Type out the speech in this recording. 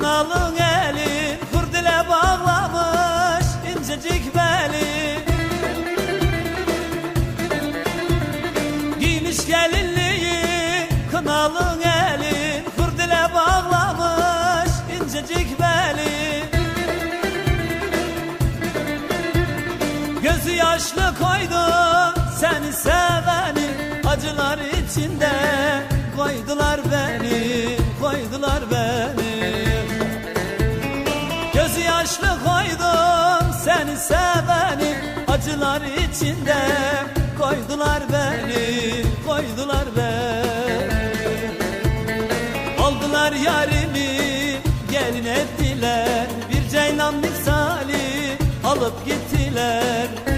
Kanalın elin hurdile bağlamış incecik beli. Giymiş gelinliği kanalın elin hurdile bağlamış incecik beli. Gözü yaşlı koydu seni seveni acılar içinde koydular beni koydular beni yaşlı koydum seni seveni. Acılar içinde koydular beni, koydular beni. Aldılar yarimi, gelin ettiler. Bir ceylan misali alıp gittiler.